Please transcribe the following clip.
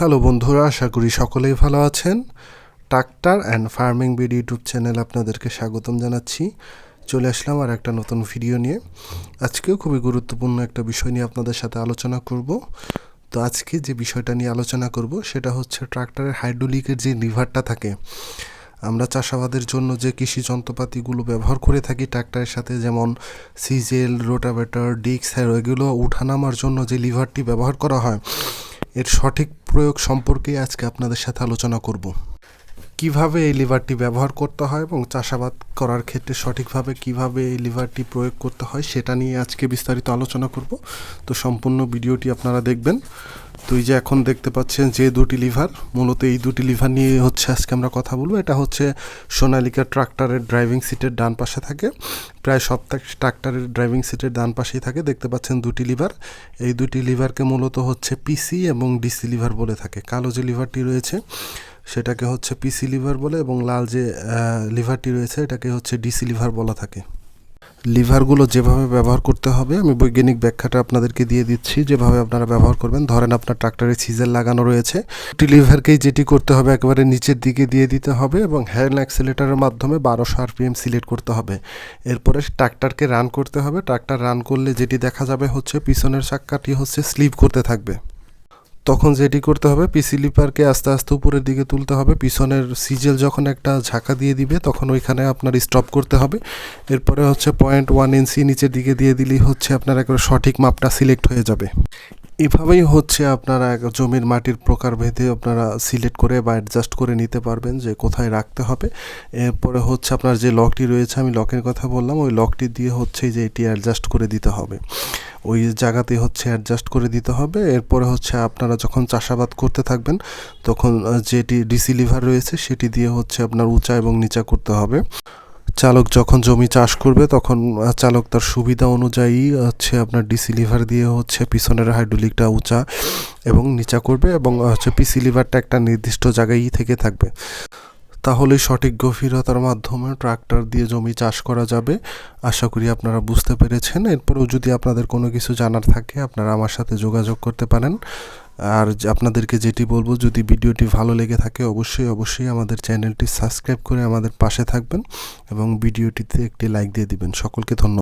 Hello বন্ধুরা, আশা করি সকলেই ভালো আছেন। Tractor and farming bid YouTube channel আপনাদেরকে স্বাগতম জানাচ্ছি। চলে আসলাম আর একটা নতুন ভিডিও নিয়ে। আজকেও খুবই গুরুত্বপূর্ণ একটা বিষয় নিয়ে আপনাদের সাথে আলোচনা করব। তো আজকে যে বিষয়টা নিয়ে আলোচনা করব, সেটা হচ্ছে ট্রাক্টরের হাইড্রোলিকের যে লিভারটা থাকে। আমরা চাষাবাদের জন্য যে কৃষি যন্ত্রপাতিগুলো ব্যবহার করে থাকি ট্রাক্টরের সাথে, যেমন সিজেল, রোটাভেটর ডিক্স হ্যারো, এগুলো উঠানামার জন্য যে লিভারটি ব্যবহার করা হয়, এর সঠিক প্রয়োগ সম্পর্কে আজকে আপনাদের সাথে আলোচনা করব। কীভাবে এই লিভারটি ব্যবহার করতে হয় এবং চাষাবাদ করার ক্ষেত্রে সঠিকভাবে কীভাবে এই লিভারটি প্রয়োগ করতে হয় সেটা নিয়ে আজকে বিস্তারিত আলোচনা করব। তো সম্পূর্ণ ভিডিওটি আপনারা দেখবেন। তো এই যে এখন দেখতে পাচ্ছেন যে দুটি লিভার, মূলত এই দুটি লিভার নিয়ে হচ্ছে আজকে আমরা কথা বলব। এটা হচ্ছে সোনালিকা ট্রাক্টরের ড্রাইভিং সিটের ডান পাশে থাকে। প্রায় সব ট্রাক্টরের ড্রাইভিং সিটের ডান পাশেই থাকে। দেখতে পাচ্ছেন দুটি লিভার। এই দুটি লিভারকে মূলত হচ্ছে পিসি এবং ডিসি লিভার বলে থাকে। কালো যে লিভারটি রয়েছে সেটাকে হচ্ছে পিসি লিভার বলে এবং লাল যে লিভারটি রয়েছে এটাকে হচ্ছে ডিসি লিভার বলা থাকে। লিভারগুলো যেভাবে ব্যবহার করতে হবে, আমি বৈজ্ঞানিক ব্যাখ্যাটা আপনাদেরকে দিয়ে দিচ্ছি, যেভাবে আপনারা ব্যবহার করবেন। ধরেন আপনার ট্রাক্টরে সিজার লাগানো রয়েছে, একটি লিভারকেই যেটি করতে হবে একেবারে নিচের দিকে দিয়ে দিতে হবে এবং হ্যান্ড অ্যাক্সিলেটারের মাধ্যমে বারোশো আরপিএম সিলেক্ট করতে হবে। এরপরে ট্রাক্টরকে রান করতে হবে। ট্রাক্টর রান করলে যেটি দেখা যাবে হচ্ছে পিছনের চাক্কাটি হচ্ছে স্লিপ করতে থাকবে। তখন যেটি করতে হবে পিসি লিপারকে আস্তে আস্তে উপরের দিকে তুলতে হবে। পিছনের সিজেল যখন একটা ঝাঁকা দিয়ে দিবে, তখন ওইখানে আপনার স্টপ করতে হবে। এরপরে হচ্ছে পয়েন্ট ওয়ান ইঞ্চি নিচের দিকে দিয়ে দিলেই হচ্ছে আপনার একবার সঠিক মাপটা সিলেক্ট হয়ে যাবে। এভাবেই হচ্ছে আপনারা জমির মাটির প্রকার ভেদে আপনারা সিলেক্ট করে বা অ্যাডজাস্ট করে নিতে পারবেন যে কোথায় রাখতে হবে। এরপরে হচ্ছে আপনার যে লকটি রয়েছে, আমি লকের কথা বললাম, ওই লকটি দিয়ে হচ্ছে যে এটি অ্যাডজাস্ট করে দিতে হবে। ওই জায়গাতে হচ্ছে অ্যাডজাস্ট করে দিতে হবে। এরপরে হচ্ছে আপনারা যখন চাষাবাদ করতে থাকবেন, তখন যেটি ডিসি লিভার রয়েছে, সেটি দিয়ে হচ্ছে আপনার উঁচা এবং নিচা করতে হবে। চালক যখন জমি চাষ করবে, তখন চালক তার সুবিধা অনুযায়ী হচ্ছে আপনার ডিসি লিভার দিয়ে হচ্ছে পিছনের হাইড্রোলিকটা উঁচা এবং নিচা করবে এবং হচ্ছে পিসি লিভারটা একটা নির্দিষ্ট জায়গায়ই থেকে থাকবে। তাহলে সঠিক গভীরতার মাধ্যমে ট্রাক্টর দিয়ে জমি চাষ করা যাবে। আশা করি আপনারা বুঝতে পেরেছেন। এরপরেও যদি আপনাদের কোনো কিছু জানার থাকে, আপনারা আমার সাথে যোগাযোগ করতে পারেন। আর আপনাদেরকে যেটি বলব, যদি ভিডিওটি ভালো লেগে থাকে, অবশ্যই অবশ্যই আমাদের চ্যানেলটি সাবস্ক্রাইব করে আমাদের পাশে থাকবেন এবং ভিডিওটিতে একটি লাইক দিয়ে দিবেন। সকলকে ধন্যবাদ।